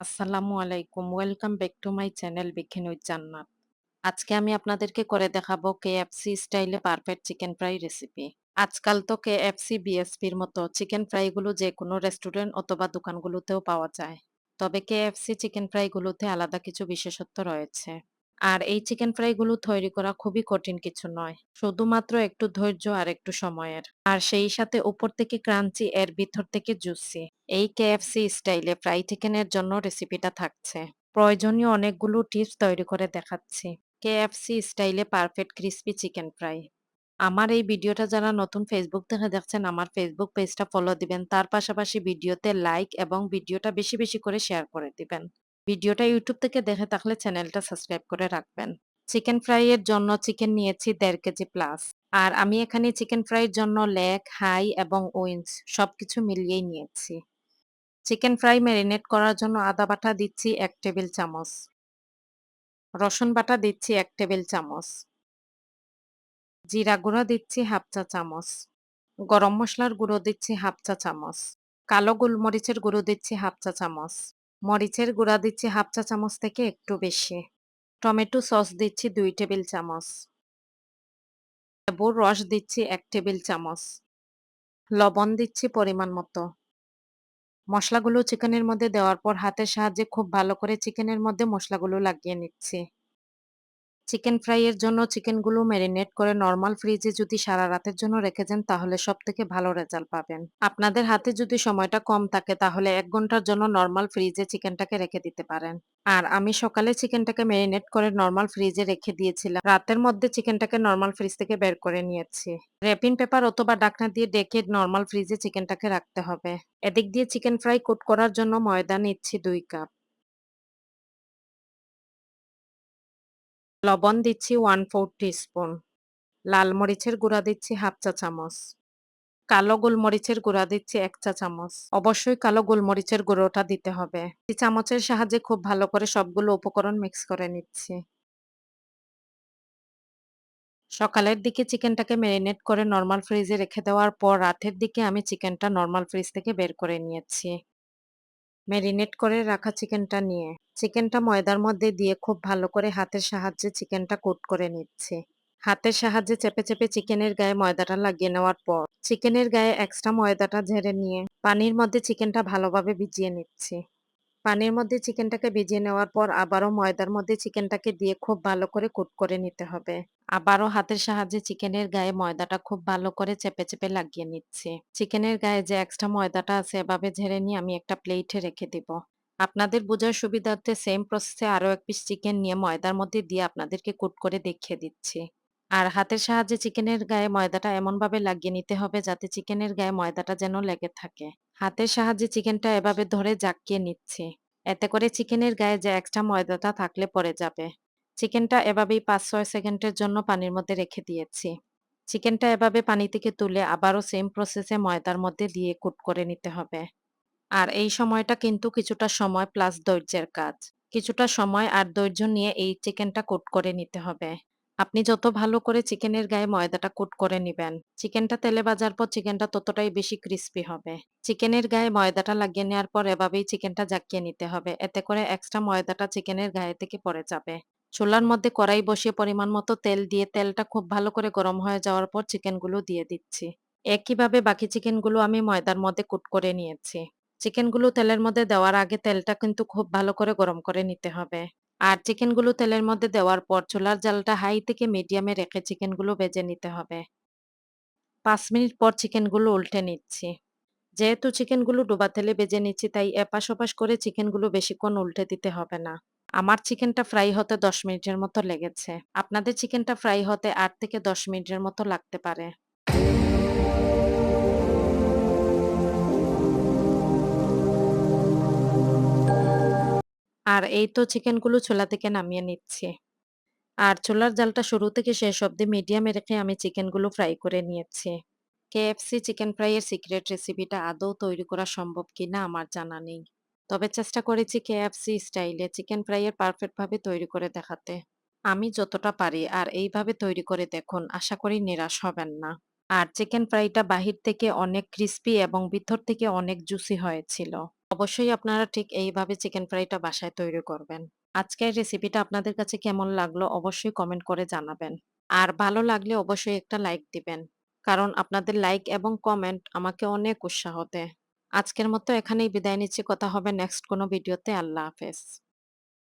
আসসালামু আলাইকুম। Welcome back to my channel বিখিন with Jannat. আজকে আমি আপনাদেরকে করে দেখাবো কেএফসি স্টাইলে পারফেক্ট চিকেন ফ্রাই রেসিপি। আজকাল তো কে কেএফসি, বিএসপির মতো চিকেন ফ্রাইগুলো যে কোনো রেস্টুরেন্ট অথবা দোকানগুলোতেও পাওয়া যায়। তবে কে কেএফসি চিকেন ফ্রাইগুলোতে আলাদা কিছু বিশেষত্ব রয়েছে। আর এই চিকেন ফ্রাইগুলো তৈরি করা খুবই কঠিন কিছু নয়। শুধুমাত্র একটু ধৈর্য আর একটু সময়ের। আর সেই সাথে উপর থেকে ক্রাঞ্চি এর ভিতর থেকে জুসি। এই কেএফসি স্টাইলে ফ্রাই চিকেনের জন্য রেসিপিটা থাকছে। প্রয়োজনীয় অনেকগুলো টিপস তৈরি করে দেখাচ্ছি। কেএফসি স্টাইলে পারফেক্ট ক্রিসপি চিকেন ফ্রাই। আমার এই ভিডিওটা যারা নতুন ফেসবুক থেকে দেখছেন আমার ফেসবুক পেজটা ফলো দিবেন। তার পাশাপাশি ভিডিওতে লাইক এবং ভিডিওটা বেশি, বেশি করে শেয়ার করে দিবেন। ভিডিওটা ইউটিউব থেকে দেখে থাকলে চ্যানেলটা সাবস্ক্রাইব করে রাখবেন। চিকেন ফ্রাই এর জন্য চিকেন নিয়েছি দেড় কেজি প্লাস। আর আমি এখানে চিকেন ফ্রাইয়ের জন্য লেগ, হাই এবং উইংস সবকিছু মিলিয়েই নিয়েছি। চিকেন ফ্রাই ম্যারিনেট করার জন্য আদা বাটা দিচ্ছি এক টেবিল চামচ। রসুন বাটা দিচ্ছি ১ টেবিল চামচ। জিরা গুঁড়ো দিচ্ছি হাফ চা চামচ। গরম মশলার গুঁড়ো দিচ্ছি হাফ চা চামচ। কালো গোলমরিচের গুঁড়ো দিচ্ছি হাফ চা চামচ। মরিচের গুঁড়া দিচ্ছি হাফ চা চামচ থেকে একটু বেশি। টমেটো সস দিচ্ছি দুই টেবিল চামচ। লেবুর রস দিচ্ছি এক টেবিল চামচ। লবণ দিচ্ছি পরিমাণ মতো। মশলাগুলো চিকেনের মধ্যে দেওয়ার পর হাতের সাহায্যে খুব ভালো করে চিকেনের মধ্যে মশলাগুলো লাগিয়ে নিচ্ছি। চিকেন ফ্রাই এর জন্য চিকেনগুলো ম্যারিনেট করে নরমাল ফ্রিজে যদি সারা রাতের জন্য রেখে যান তাহলে সব থেকে ভালো রেজাল্ট পাবেন। আপনাদের হাতে যদি সময়টা কম থাকে, তাহলে এক ঘণ্টার জন্য নরমাল ফ্রিজে চিকেনটাকে রেখে দিতে পারেন। আর আমি সকালে চিকেনটাকে ম্যারিনেট করে নরমাল ফ্রিজে রেখে দিয়েছিলাম। রাতের মধ্যে চিকেনটাকে নরমাল ফ্রিজ থেকে বের করে নিয়েছি। র‍্যাপিং পেপার অথবা ডাকনা দিয়ে ডেকে নরমাল ফ্রিজে চিকেনটাকে রাখতে হবে। এদিক দিয়ে চিকেন ফ্রাই কোট করার জন্য ময়দা নিচ্ছি দুই কাপ। লবণ দিচ্ছি 1/4 টিস্পুন। লাল মরিচের গুঁড়া দিচ্ছি হাফ চা চামচ। কালো গোলমরিচের গুঁড়া দিচ্ছি ১ চা চামচ। অবশ্যই কালো গোলমরিচের গুঁড়োটা দিতে হবে। চামচের সাহায্যে খুব ভালো করে সবগুলো উপকরণ মিক্স করে নিচ্ছি। সকালের দিকে চিকেনটাকে ম্যারিনেট করে নর্মাল ফ্রিজে রেখে দেওয়ার পর রাতের দিকে আমি চিকেনটা নর্মাল ফ্রিজ থেকে বের করে নিয়েছি। ম্যারিনেট করে রাখা চিকেনটা নিয়ে চিকেনটা ময়দার মধ্যে দিয়ে খুব ভালো করে হাতের সাহায্যে চিকেনটা কোট করে নিচ্ছে হাতের সাহায্যে চেপে, চেপে চিকেনের গায়ে ময়দাটা লাগিয়ে নেওয়ার পর চিকেনের গায়ে এক্সট্রা ময়দাটা ঝেড়ে নিয়ে পানির মধ্যে চিকেনটা ভালোভাবে ভিজিয়ে নিচ্ছি। পানির মধ্যে চিকেনটাকে ভিজিয়ে নেওয়ার পর আবারও ময়দার মধ্যে চিকেনটাকে দিয়ে খুব ভালো করে কোট করে নিতে হবে। আবারও হাতের সাহায্যে চিকেনের গায়ে ময়দাটা খুব ভালো করে চেপে, চেপে লাগিয়ে নিচ্ছে চিকেনের গায়ে যে এক্সট্রা ময়দাটা আছে এভাবে ঝেড়ে নিয়ে আমি একটা প্লেটে রেখে দিব। আপনাদের বোঝার সুবিধার্থে সেম প্রসেসে আরও এক পিস চিকেন নিয়ে ময়দার মধ্যে দিয়ে আপনাদেরকে কুট করে দেখিয়ে দিচ্ছি। আর হাতের সাহায্যে চিকেনের গায়ে ময়দাটা এমনভাবে লাগিয়ে নিতে হবে যাতে চিকেনের গায়ে ময়দাটা যেন লেগে থাকে। হাতের সাহায্যে চিকেনটা এভাবে ধরে জাকিয়ে নিচ্ছি। এতে করে চিকেনের গায়ে যে এক্সট্রা ময়দাটা থাকলে পড়ে যাবে। চিকেনটা এভাবেই ৫-৬ সেকেন্ডের জন্য পানির মধ্যে রেখে দিয়েছি। চিকেনটা এভাবে পানি থেকে তুলে আবারও সেম প্রসেসে ময়দার মধ্যে দিয়ে কুট করে নিতে হবে। আর এই সময়টা কিন্তু কিছুটা সময় প্লাস ধৈর্যের কাজ। কিছুটা সময় আর ধৈর্য নিয়ে এই চিকেনটা কুট করে নিতে হবে। আপনি যত ভালো করে চিকেনের গায়ে ময়দাটা কোট করে নিবেন, চিকেনটা তেলে ভাজার পর চিকেনটা ততটাই বেশি ক্রিস্পি হবে। চিকেনের গায়ে ময়দাটা লাগিয়ে নেওয়ার পর এভাবেই চিকেনটা জাকিয়ে নিতে হবে। এতে করে এক্সট্রা ময়দাটা চিকেনের গায়ে থেকে পড়ে যাবে। চুলার মধ্যে কড়াই বসিয়ে পরিমাণ মতো তেল দিয়ে তেলটা খুব ভালো করে গরম হয়ে যাওয়ার পর চিকেনগুলো দিয়ে দিচ্ছি। একইভাবে বাকি চিকেনগুলো আমি ময়দার মধ্যে কুট করে নিয়েছি। চিকেনগুলো তেলের মধ্যে দেওয়ার আগে তেলটা কিন্তু খুব ভালো করে গরম করে নিতে হবে। আর চিকেনগুলো তেলের মধ্যে দেওয়ার পর চুলার জালটা হাই থেকে মিডিয়ামে রেখে চিকেনগুলো ভেজে নিতে হবে। পাঁচ মিনিট পর চিকেনগুলো উল্টে নিচ্ছি। যেহেতু চিকেনগুলো ডুবা তেলে ভেজে নিচ্ছি, তাই এপাশ ওপাশ করে চিকেনগুলো বেশিক্ষণ উল্টে দিতে হবে না। আমার চিকেনটা ফ্রাই হতে ১০ মিনিটের মতো লেগেছে। আপনাদের চিকেনটা ফ্রাই হতে আট থেকে ১০ মিনিটের মতো লাগতে পারে। আর এই তো চিকেনগুলো চুলা থেকে নামিয়ে নিচ্ছি। আর চুলার জালটা শুরু থেকে শেষ অব্দি মিডিয়ামে রেখে আমি চিকেনগুলো ফ্রাই করে নিয়েছি। কেএফসি চিকেন ফ্রাইয়ের সিক্রেট রেসিপিটা আদৌ তৈরি করা সম্ভব কিনা আমার জানা নেই। তবে চেষ্টা করেছি কেএফসি স্টাইলে চিকেন ফ্রাইয়ের পারফেক্টভাবে তৈরি করে দেখাতে। আমি যতটা পারি আর এইভাবে তৈরি করে দেখুন, আশা করি নিরাশ হবেন না। আর চিকেন ফ্রাইটা বাহির থেকে অনেক ক্রিস্পি এবং ভিতর থেকে অনেক জুসি হয়েছিল। অবশ্যই আপনারা ঠিক এইভাবে চিকেন ফ্রাইটা বাসায় তৈরি করবেন। আজকের রেসিপিটা আপনাদের কাছে কেমন লাগল অবশ্যই কমেন্ট করে জানাবেন। আর ভালো লাগলে অবশ্যই একটা লাইক দিবেন। কারণ আপনাদের লাইক এবং কমেন্ট আমাকে অনেক উৎসাহ দেয়। আজকের মতো এখানেই বিদায় নিচ্ছি। কথা হবে নেক্সট কোনো ভিডিওতে। আল্লাহ হাফেজ।